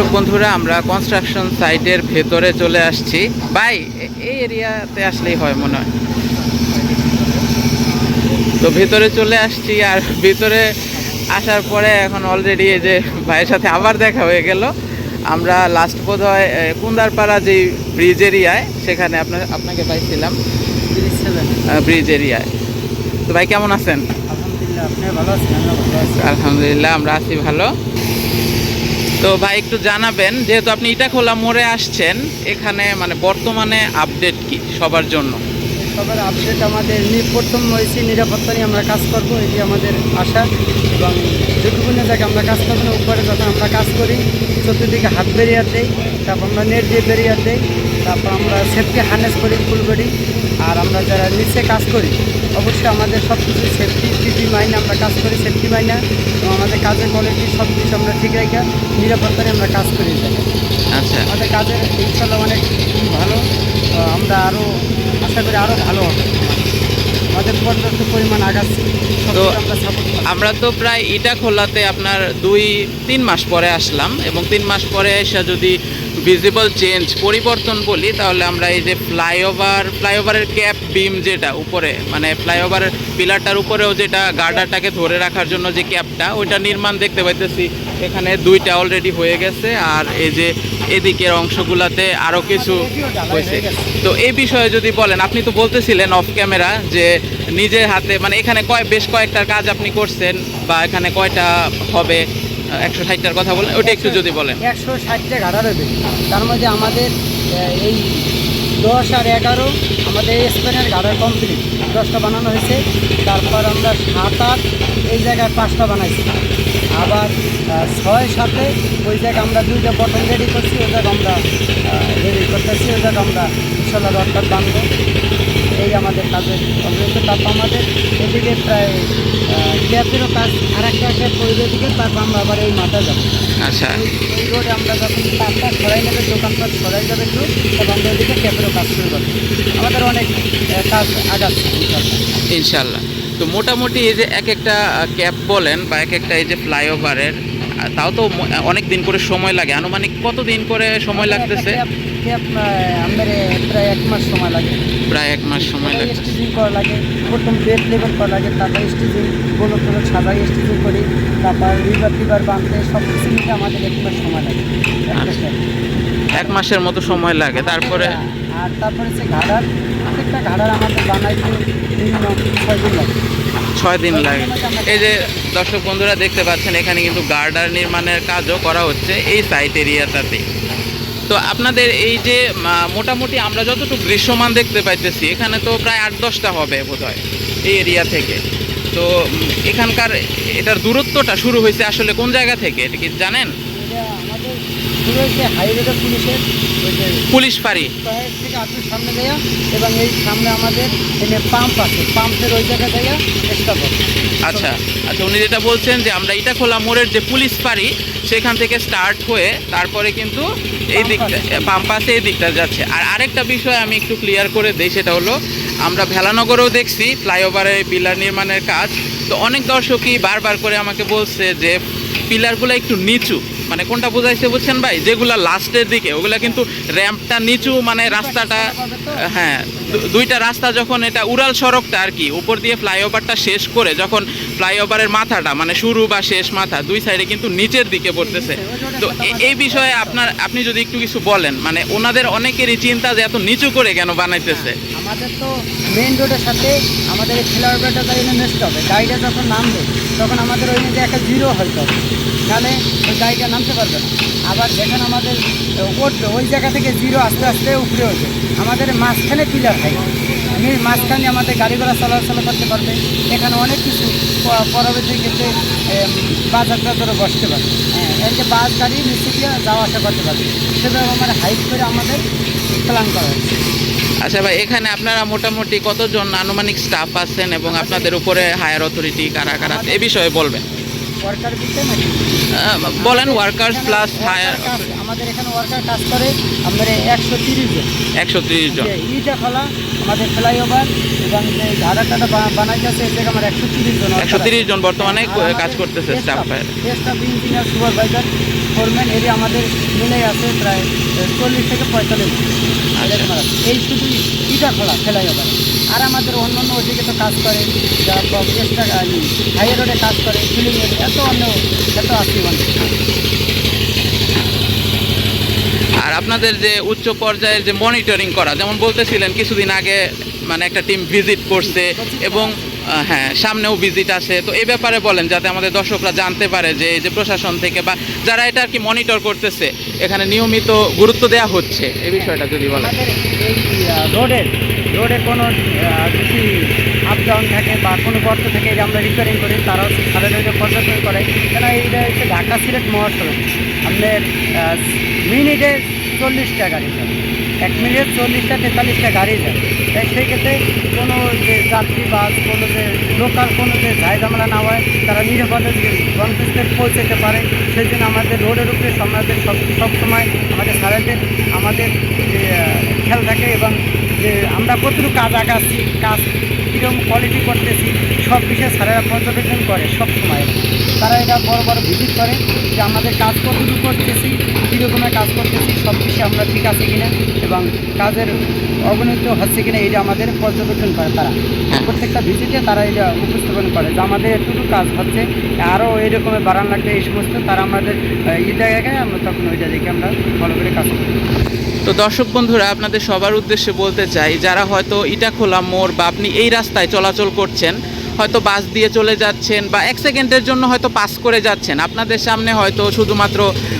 দর্শক বন্ধুরা আমরা কনস্ট্রাকশন সাইটের ভেতরে চলে আসছি। ভাই এ- এই এরিয়াতে আসলেই হয় মনে হয়। তো ভেতরে চলে আসছি আর ভিতরে আসার পরে এখন অলরেডি এই যে ভাইয়ের সাথে আবার দেখা হয়ে গেল। আমরা লাস্ট বোধ হয় কুন্দারপাড়া যে ব্রিজ এরিয়ায় সেখানে আপনার আপনাকে পাইছিলাম। ব্রিজ এরিয়ায়। তো ভাই কেমন আছেন? আলহামদুলিল্লাহ আপনি ভালো আছেন? আলহামদুলিল্লাহ আমরা আছি ভালো। তো ভাই, একটু জানাবেন, যেহেতু আপনি ইটা খোলা মোড়ে আসছেন, এখানে মানে বর্তমানে আপডেট কি সবার জন্য? সবার আপডেট আমাদের প্রথম হয়েছে নিরাপত্তা নিয়ে আমরা কাজ করব, এটি আমাদের আশা। এবং যুদ্ধপূর্ণ জায়গায় আমরা কাজ করব না উপরে যখন আমরা কাজ করি, চতুর্দিকে হাত বেরিয়ার দেই, তারপর আমরা নেট দিয়ে বেরিয়ার দেই। তারপর আমরা সেফটি হার্নেস করি ফুল করি আর আমরা যারা নিচে কাজ করি অবশ্যই আমাদের সব কিছু সেফটি পিপি মাইনে আমরা কাজ করি সেফটি মাইনে। এবং আমাদের কাজের কোয়ালিটি সব কিছু আমরা ঠিক রেখে নিরাপত্তা আমরা কাজ করি আচ্ছা। আমাদের কাজের ইনশাল্লাহ অনেক ভালো। আমরা আরও আশা করি আরও ভালো হবে। আমাদের পর্যাপ্ত পরিমাণ আগাচ্ছি তো আমরা তো প্রায় ইটাখোলাতে আপনার দুই তিন মাস পরে আসলাম এবং তিন মাস পরে এসে যদি ভিজিবল চেঞ্জ পরিবর্তন বলি তাহলে আমরা এই যে ফ্লাইওভার ফ্লাইওভারের ক্যাপ বিম যেটা উপরে মানে ফ্লাইওভারের পিলারটার উপরেও যেটা গার্ডারটাকে ধরে রাখার জন্য যে ক্যাপটা ওইটা নির্মাণ দেখতে পাইতেছি এখানে দুইটা অলরেডি হয়ে গেছে, আর এই যে এদিকের অংশগুলাতে আরও কিছু হয়েছে। তো এই বিষয়ে যদি বলেন, আপনি তো বলতেছিলেন অফ ক্যামেরা যে নিজের হাতে মানে এখানে কয়, বেশ কয়েকটার কাজ আপনি করছেন, বা এখানে কয়টা হবে, একশো ষাটটার কথা বলেন, ওটা একটু যদি বলেন। একশো ষাটটা ঘাড়া রয়েছে। তার মধ্যে আমাদের এই দশ আর এগারো আমাদের স্পেনের ঘাড়া কমপ্লিট দশটা বানানো হয়েছে। তারপর আমরা সাত আট এই জায়গায় পাঁচটা বানাইছি। আবার ছয় সাথে ওই জায়গায় আমরা দুইটা বটন রেডি করছি ওই জায়গা আমরা রেডি করতেছি ওই জায়গা আমরা ইনশাল্লাহ রডটা বানবো। এই আমাদের কাজের অগ্রগতি তারপর আমাদের এদিকে প্রায় ক্যাপেরও কাজ আর একটা ক্যাপ ওই দিকে তারপর আমরা আবার এই মাথা যাব। আচ্ছা। ওই রোডে আমরা যখন তারটা সরাই নেবে দোকানপাট সরাই যাবে একটু তখন আমরা ওইদিকে ক্যাপেরও কাজ শুরু করব। আমাদের অনেক কাজ আগাচ্ছে ইনশাল্লাহ। ইনশাল্লাহ। তো মোটামুটি এই যে এক একটা ক্যাব বলেন বা এক একটা এই যে ফ্লাইওভারের তাও তো অনেক দিন করে সময় লাগে। আনুমানিক কত দিন করে সময় লাগতেছে? প্রায় এক মাস সময় লাগে। প্রায় এক মাস সময় লাগছে স্টিচিং করা লাগে প্রথম বেড লেভেল করা লাগে তারপর স্টিচিং স্টিচিং করি তারপর রিভার টিভার বাঁধতে সব কিছু মিলে আমাদের এক মাস সময় লাগে। আচ্ছা। এক মাসের মতো সময় লাগে তারপরে? আর তারপরে সে ঘাড়ার প্রত্যেকটা ঘাড়ার আমাদের বানাইতে ছয় দিন লাগে। এই যে দর্শক বন্ধুরা দেখতে পাচ্ছেন, এখানে কিন্তু গার্ডার নির্মাণের কাজও করা হচ্ছে এই সাইট এরিয়াটাতে তো আপনাদের এই যে মোটামুটি আমরা যতটুকু দৃশ্যমান দেখতে পাইতেছি, এখানে তো প্রায় আট দশটা হবে বোধ এই এরিয়া থেকে। তো এখানকার এটার দূরত্বটা শুরু হয়েছে আসলে কোন জায়গা থেকে? এটা কি জানেন? হাইওয়েটা পুলিশের পুলিশ থেকে একটু সামনে দেয়া এবং এই সামনে আমাদের এনে পাম্প আছে। পাম্পের ওই জায়গায় দেয়া চেষ্টা করে। আচ্ছা আচ্ছা উনি যেটা বলছেন যে আমরা এটা খোলা মোড়ের যে পুলিশ পারি সেখান থেকে স্টার্ট হয়ে তারপরে কিন্তু এই দিকটা আছে। পাম্প আছে এই দিকটা যাচ্ছে। আর আরেকটা বিষয় আমি একটু ক্লিয়ার করে দিই সেটা হলো আমরা ভেলানগরেও দেখছি ফ্লাইওভারে পিলার নির্মাণের কাজ। তো অনেক দর্শকই বারবার করে আমাকে বলছে যে পিলারগুলো একটু নিচু। মানে কোনটা বোঝাইছে বুঝছেন ভাই? যেগুলা লাস্টের দিকে, ওগুলা কিন্তু র্যাম্পটা নিচু মানে রাস্তাটা হ্যাঁ দুইটা রাস্তা যখন এটা উড়াল সড়কটা আর কি, উপর দিয়ে ফ্লাইওভারটা শেষ করে যখন ফ্লাইওভারের মাথাটা মানে শুরু বা শেষ মাথা, দুই সাইডে কিন্তু নিচের দিকে পড়তেছে। তো এই বিষয়ে আপনার, আপনি যদি একটু কিছু বলেন মানে ওনাদের অনেকেরই চিন্তা যে এত নিচু করে কেন বানাইতেছে? আমাদের তো মেইন রোডের সাথে আমাদের খেলারটা তাই নেস্ট হবে। গাড়িটা যখন নামবে, তখন আমাদের ওই যে একটা জিরো হবে। তাহলে ওই গাড়িটা নামতে পারবে না আবার যেখানে আমাদের উঠবে ওই জায়গা থেকে জিরো আস্তে আস্তে উপরে ওঠে। আমাদের মাঝখানে পিলার আমি মাঝখানে আমাদের গাড়ি ঘোড়া চলাচল করতে পারবে। এখানে অনেক কিছু পরবর্তী ক্ষেত্রে এম, বাজার টাজারও বসতে পারবে। হ্যাঁ যে বাস গাড়ি নিচে দিয়ে যাওয়া আসা করতে পারবে। সেভাবে আমার হাইট করে আমাদের প্ল্যান করা হয়েছে। আচ্ছা ভাই এখানে আপনারা মোটামুটি কতজন আনুমানিক স্টাফ আছেন এবং আপনাদের উপরে হায়ার অথরিটি কারা কারা এ বিষয়ে বলবেন। ওয়ার্কার দিতে নাকি বলেন ওয়ার্কার্স প্লাস হায়ার আমাদের এখানে ওয়ার্কার কাজ করে আমাদের একশো তিরিশ জন। একশো তিরিশ জন। ইটা খোলা আমাদের ফ্লাইওভার এবং ঘাড়া টাটা বানাইতেছে এর জায়গায় আমার একশো তিরিশ জন একশো তিরিশ জন বর্তমানে কাজ করতেছে staff staff engineer supervisor foreman এর আমাদের মিলে আছে প্রায় চল্লিশ থেকে পঁয়তাল্লিশ। আচ্ছা। এই শুধু ইটা খোলা ফ্লাইওভার আর আমাদের অন্য অন্য ওদিকে তো কাজ করে হাই রোডে কাজ করে ফিলিং এত অন্য এত আসি অনেক। আর আপনাদের যে উচ্চ পর্যায়ের যে মনিটরিং করা যেমন বলতেছিলেন কিছুদিন আগে মানে একটা টিম ভিজিট করছে এবং হ্যাঁ সামনেও ভিজিট আছে। তো এই ব্যাপারে বলেন যাতে আমাদের দর্শকরা জানতে পারে যে এই যে প্রশাসন থেকে বা যারা এটা আর কি মনিটর করতেছে এখানে নিয়মিত গুরুত্ব দেওয়া হচ্ছে। এই বিষয়টা যদি বলেন। রোডের রোডে কোনো যদি আপ ডাউন থাকে বা কোনো গর্ত থাকে আমরা রিপেয়ারিং করি তারাও ওইটা পর্যবেক্ষণ করে। কেন এইটা হচ্ছে ঢাকা সিলেট মহাসড়ক। আহ, মিনিটে চল্লিশটা গাড়ি যায় এক মিনিটে চল্লিশটা তেতাল্লিশটা গাড়ি যায় তাই সেই ক্ষেত্রে কোনো যে যাত্রী বাস কোনো যে লোকাল কোনো যে ঝাই ঝামেলা না হয় তারা নিরাপদে গন্তব্যে পৌঁছাতে পারে সেই জন্য আমাদের রোডের উপরে আমাদের সব সবসময় আমাদের সারাদের আমাদের যে খেয়াল থাকে এবং যে আমরা কতটুকু কাজ আগাচ্ছি কাজ কীরকম কোয়ালিটি করতেছি সব বিষয়ে স্যারেরা পর্যবেক্ষণ করে সব সময়। তারা এটা বড় বড় ভিজিট করে যে আমাদের কাজ কতটুকু করতেছি কীরকমের কাজ করতেছি সব বিষয়ে আমরা ঠিক আছে কিনা এবং কাজের অবনতি হচ্ছে কিনা এটা আমাদের পর্যবেক্ষণ করে তারা। হ্যাঁ। প্রত্যেকটা ভিজিটে তারা এটা উপস্থাপন করে যে আমাদের এতটুকু কাজ হচ্ছে আরও এরকমের বাড়ান লাগবে এই সমস্ত তারা আমাদের ই জায়গায় আমরা তখন ওইটা দেখে আমরা ভালো করে কাজ করি। তো দর্শক বন্ধুরা আপনাদের সবার উদ্দেশ্যে বলতে চাই যারা হয়তো ইটাখোলা মোড় বা আপনি এই রাস্তায় চলাচল করছেন হয়তো বাস দিয়ে চলে যাচ্ছেন বা এক সেকেন্ডের জন্য হয়তো পাস করে যাচ্ছেন। আপনাদের সামনে হয়তো শুধুমাত্র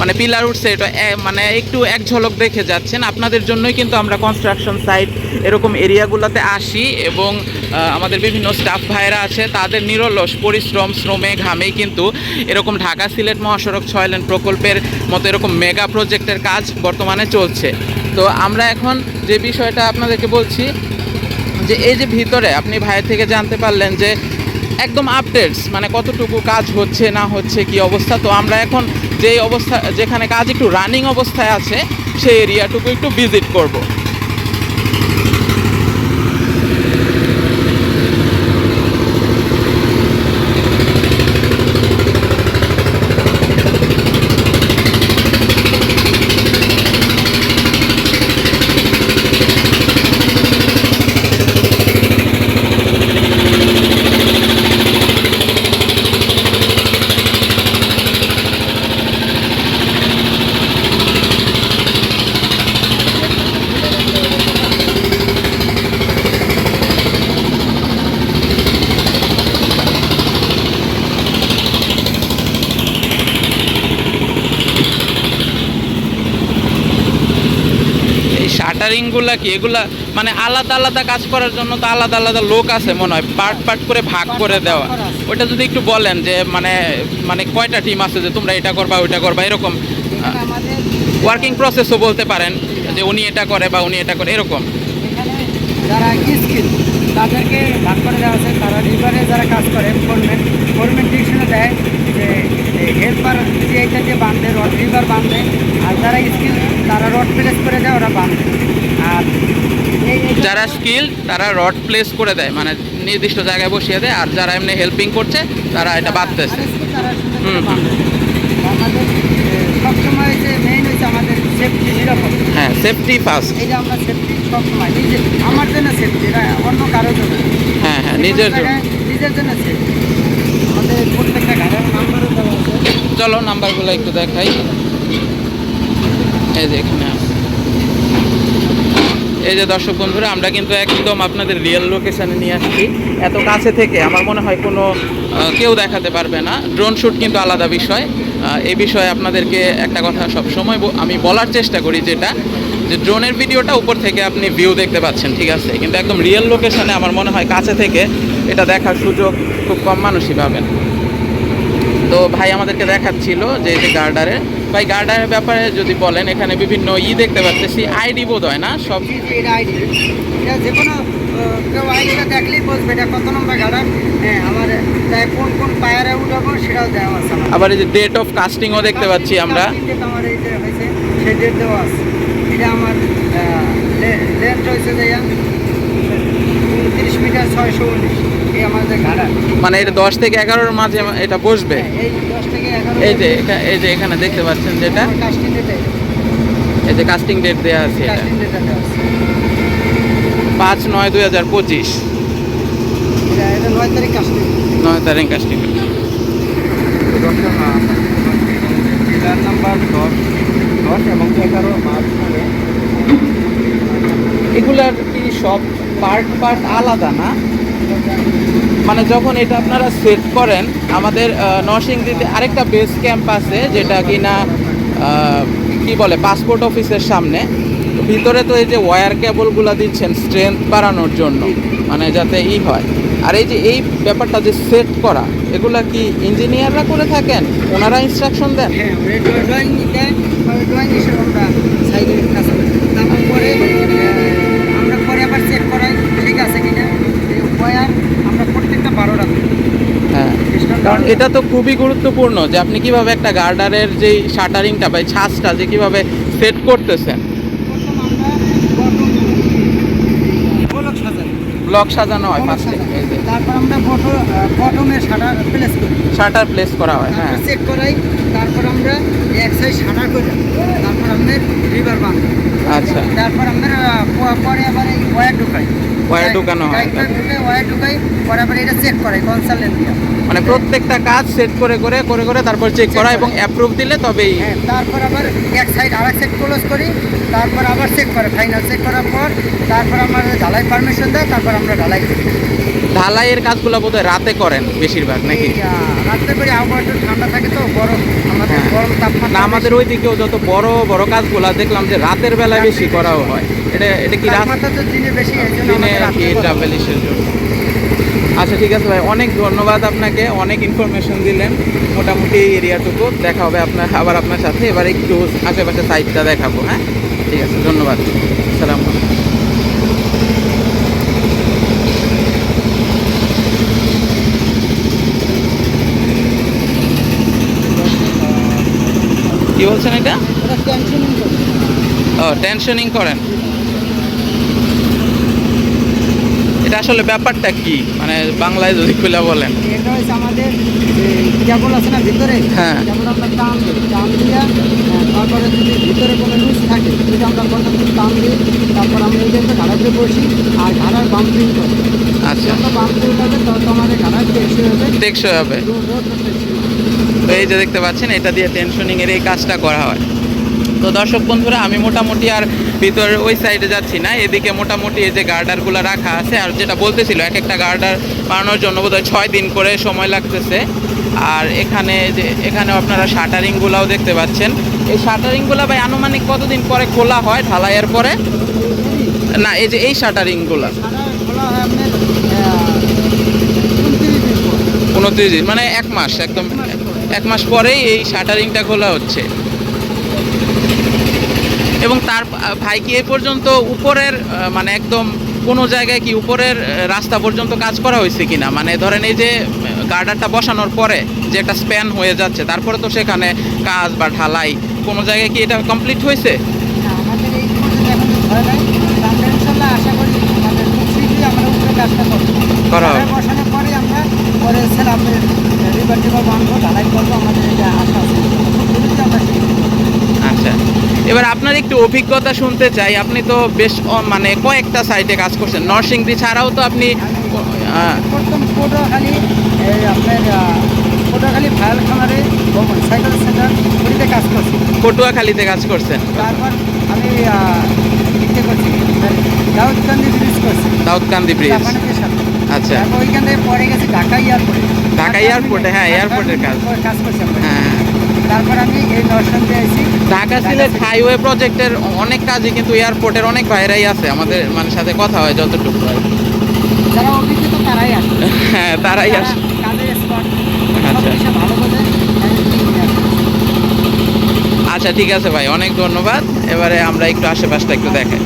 মানে পিলার উঠছে, এটা মানে একটু এক ঝলক দেখে যাচ্ছেন। আপনাদের জন্যই কিন্তু আমরা কনস্ট্রাকশন সাইট এরকম এরিয়াগুলোতে আসি এবং আমাদের বিভিন্ন স্টাফ ভাইরা আছে, তাদের নিরলস পরিশ্রম, শ্রমে ঘামেই কিন্তু এরকম ঢাকা সিলেট মহাসড়ক ছয় লেন প্রকল্পের মতো এরকম মেগা প্রজেক্টের কাজ বর্তমানে চলছে। তো আমরা এখন যে বিষয়টা আপনাদেরকে বলছি যে এই যে ভিতরে আপনি ভাইয়ের থেকে জানতে পারলেন যে একদম আপডেটস মানে কতটুকু কাজ হচ্ছে, না হচ্ছে, কি অবস্থা? তো আমরা এখন যেই অবস্থা, যেখানে কাজ একটু রানিং অবস্থায় আছে, সেই এরিয়াটুকু একটু ভিজিট করব। এই শাটারিংগুলা কি? এগুলা মানে আলাদা আলাদা কাজ করার জন্য তো আলাদা আলাদা লোক আছে মনে হয় পার্ট পার্ট করে ভাগ করে দেওয়া। ওটা যদি একটু বলেন যে মানে মানে কয়টা টিম আছে যে তোমরা এটা করবা ওইটা করবা এরকম? ওয়ার্কিং প্রসেসও বলতে পারেন যে উনি এটা করে বা উনি এটা করে এরকম? যারা স্কিল তাদেরকে ভাগ করে দেওয়া আছে তারা রিভারে যারা কাজ করে গভর্নমেন্ট গভর্নমেন্ট ডিকশনে দেয় যে হেল্পার যে এটা যে বাঁধে রড রিভার বাঁধে আর যারা স্কিল তারা রড প্লেস করে দেয় ওরা বাঁধে। আর যারা স্কিল তারা রড প্লেস করে দেয় মানে নির্দিষ্ট জায়গায় বসিয়ে দেয় আর যারা এমনি হেল্পিং করছে তারা এটা বাঁধতেছে। হুম, হুম। আমাদের সবসময় যে মেইন হচ্ছে আমাদের সেফটি নিরাপদ হ্যাঁ সেফটি ফার্স্ট এটা আমরা সেফটি সবসময় নিজে আমার জন্য সেফটি অন্য কারোর জন্য হ্যাঁ হ্যাঁ নিজের জন্য। নিজের জন্য সেফটি আমাদের প্রত্যেকটা গাড়ির নাম্বারও দেওয়া আছে। চলো নাম্বারগুলো একটু দেখাই। এই যে এখানে এই যে দর্শক বন্ধুরা আমরা কিন্তু একদম আপনাদের রিয়েল লোকেশানে নিয়ে আসছি। এত কাছে থেকে আমার মনে হয় কোনো কেউ দেখাতে পারবে না। ড্রোন শ্যুট কিন্তু আলাদা বিষয়। এই বিষয়ে আপনাদেরকে একটা কথা সব সময় আমি বলার চেষ্টা করি যেটা। যে ড্রোনের ভিডিওটা উপর থেকে আপনি ভিউ দেখতে পাচ্ছেন ঠিক আছে? কিন্তু একদম রিয়েল লোকেশনে আমার মনে হয় কাছে থেকে এটা দেখার সুযোগ খুব কম মানুষই পাবেন। তো ভাই আমাদেরকে দেখাচ্ছিল যে এই যে গার্ডারের ভাই গার্ডারের ব্যাপারে যদি বলেন এখানে বিভিন্ন ই দেখতে পাচ্ছি আইডি বোধ হয় না? সব এটা আইডি এটা যে কোনো কেউ আইসা দেখলেই বলবে এটা কত নম্বর গাড়া হ্যাঁ আমার তাই কোন কোন পায়ারে উঠাবো সেটাও দেওয়া আছে আবার এই যে ডেট অফ কাস্টিংও দেখতে পাচ্ছি আমরা। আমার এই যে হয়েছে সেই ডেট দেওয়া আছে। এটা আমার লেন্থ হয়েছে যে উনত্রিশ মিটার ছয়শো উনিশ। এই আমাদের ঘাড়া। মানে এটা দশ থেকে এগারোর মাঝে এটা বসবে? হ্যাঁ, এই দশ থেকে এগারো এই যে এই যে এখানে দেখতে পাচ্ছেন যেটা? কাস্টিং ডেটে এই। যে কাস্টিং ডেট দেওয়া আছে এটা। কাস্টিং ডেটে দেওয়া আছে। পাঁচ নয় দুই হাজার পঁচিশ। এটা এটা নয় তারিখ কাস্টিং নয় তারিখ কাস্টিং নাম্বার দশ দশ এবং এগারো মাঝখানে এগুলার কি সব পার্ট পার্ট আলাদা না? মানে যখন এটা আপনারা সেট করেন, আমাদের নরসিংদীতে আরেকটা বেস ক্যাম্প আছে, যেটা কি না কি বলে পাসপোর্ট অফিসের সামনে। ভিতরে তো এই যে ওয়্যার কেবলগুলো দিচ্ছেন স্ট্রেংথ বাড়ানোর জন্য মানে যাতে ই হয়। আর এই যে এই ব্যাপারটা যে সেট করা, এগুলা কি ইঞ্জিনিয়াররা করে থাকেন? ওনারা ইনস্ট্রাকশন দেন? হ্যাঁ ড্রয়িং তারপর পরে আহ, আমরা পরে আবার চেক করাই ঠিক আছে কিনা ওয়ার আমরা প্রত্যেকটা বারো রাখি হ্যাঁ কারণ এটা তো খুবই গুরুত্বপূর্ণ যে আপনি কীভাবে একটা গার্ডারের যে শাটারিংটা বা ছাঁচটা যে কীভাবে সেট করতেছেন। ব্লক সাজানো। হয় ফার্স্টে। তারপর আমরা বটম বটমের শাটার প্লেস করি। শাটার প্লেস করা হয় হ্যাঁ। চেক করাই তারপর আমরা এক সাইড শাটার করি। তারপর আমরা রিভার বাঁধি। আচ্ছা। তারপর আমরা পরে আবার এই ওয়্যার ঢুকাই। ওয়্যার ঢুকানো হয়। ঢুকাই ওয়্যার ঢুকাই পরে আবার এটা চেক করাই কনসালটেন্ট দিয়ে মানে প্রত্যেকটা কাজ সেট করে করে করে করে তারপর চেক করা এবং অ্যাপ্রুভ দিলে তবেই হ্যাঁ তারপর আবার এক সাইড আরেক সাইড ক্লোজ করি তারপর আবার চেক করে ফাইনাল চেক করার পর তারপর আমরা ঢালাই পারমিশন দেয় তারপর আমরা ঢালাই করি। ঢালাইয়ের কাজগুলো বোধহয় রাতে করেন বেশিরভাগ নাকি? রাত্রে করে আবহাওয়া একটু ঠান্ডা থাকে তো গরম আমাদের হ্যাঁ। গরম তাপমাত্রা আমাদের ওই দিকেও যত বড় বড় কাজগুলো দেখলাম যে রাতের বেলায় বেশি করাও হয়। এটা এটা কি রাত? দিনে বেশি দিনে কি করা। জন্য। আচ্ছা ঠিক আছে ভাই অনেক ধন্যবাদ আপনাকে অনেক ইনফরমেশন দিলেন। মোটামুটি এই এরিয়াটুকু দেখা হবে আপনার আবার আপনার সাথে এবার একটু আশেপাশে সাইডটা দেখাবো হ্যাঁ? ঠিক আছে ধন্যবাদ। কি বলছেন এটা? ও টেনশনিং করেন। এটা আসলে ব্যাপারটা কি? মানে বাংলায় যদি খুলে বলেন। এটা হচ্ছে আমাদের কেবল আছে না ভিতরে? হ্যাঁ। কেবল আমরা টান দিই টান দিয়ে আহ, তারপরে যদি ভিতরে কোনো লুজ থাকে যদি আমরা টান দিই তারপর আমরা এই যে একটা ঘাড়াতে বসি আর ঘাড়ার বাম্পিং করি। আচ্ছা। বাম্পিং তত আমাদের ঘাড়ার টেকসই হবে। টেকসই হবে রোড রোড টেকসই হবে। তো এই যে দেখতে পাচ্ছেন এটা দিয়ে টেনশনিং এর এই কাজটা করা হয়। তো দর্শক বন্ধুরা আমি মোটামুটি আর ভিতরের ওই সাইডে যাচ্ছি না এদিকে মোটামুটি এই যে গার্ডারগুলো রাখা আছে আর যেটা বলতেছিল এক একটা গার্ডার বানানোর জন্য বোধহয় ছয় দিন করে সময় লাগতেছে। আর এখানে যে এখানেও আপনারা শাটারিংগুলাও দেখতে পাচ্ছেন। এই শাটারিংগুলো ভাই আনুমানিক কতদিন পরে খোলা হয় ঢালাইয়ের পরে? না এই যে এই শাটারিংগুলো। উনত্রিশ দিন মানে এক মাস একদম। এক মাস পরেই এই শাটারিংটা খোলা হচ্ছে। এবং তার ভাই কি এ পর্যন্ত উপরের মানে একদম কোনো জায়গায় কি উপরের রাস্তা পর্যন্ত কাজ করা হয়েছে কিনা? মানে ধরেন এই যে গার্ডারটা বসানোর পরে যে একটা স্প্যান হয়ে যাচ্ছে তারপরে তো সেখানে কাজ বা ঢালাই কোনো জায়গায় কি এটা কমপ্লিট হয়েছে? না, করি আমাদের খুব শীঘ্রই আমরা উপরে কাজটা করব করা স্যার আমাদের রিভার টিভার বাঁধবো ঢালাই করব আমাদের এটা আশা আছে। আচ্ছা। এবার আপনার একটু অভিজ্ঞতা শুনতে চাই। আপনি তো বেশ মানে কয়েকটা সাইটে কাজ করছেন। নরসিংদী ছাড়াও তো আপনি প্রথম পটুয়াখালী এই আপনার আহ, পটুয়াখালী ফায়াল খামারে সাইকেল সেন্টার ওইতে কাজ করছি। পটুয়াখালীতে কাজ করছেন। তারপর আমি আহ, ইতে করছি। দাউদকান্দি ব্রিজ করছি। দাউদকান্দি ব্রিজ আচ্ছা। তারপর ওইখান থেকে পরে গেছি ঢাকা এয়ারপোর্টে। ঢাকা এয়ারপোর্টে, হ্যাঁ, এয়ারপোর্টের কাজ। কাজ করছি হ্যাঁ। তারপর আমি এই নরসিংদী আইছি। ঢাকা সিলেট হাইওয়ে প্রজেক্টের অনেক কাজই কিন্তু এয়ারপোর্টের অনেক ভাইরাই আছে। আমাদের মানে সাথে কথা হয় যতটুকু। যারা তারাই আসে। হ্যাঁ তারাই আসে। কাজের স্পট আচ্ছা। ভালো। আচ্ছা ঠিক আছে ভাই অনেক ধন্যবাদ। এবারে আমরা একটু আশেপাশটা একটু দেখাই।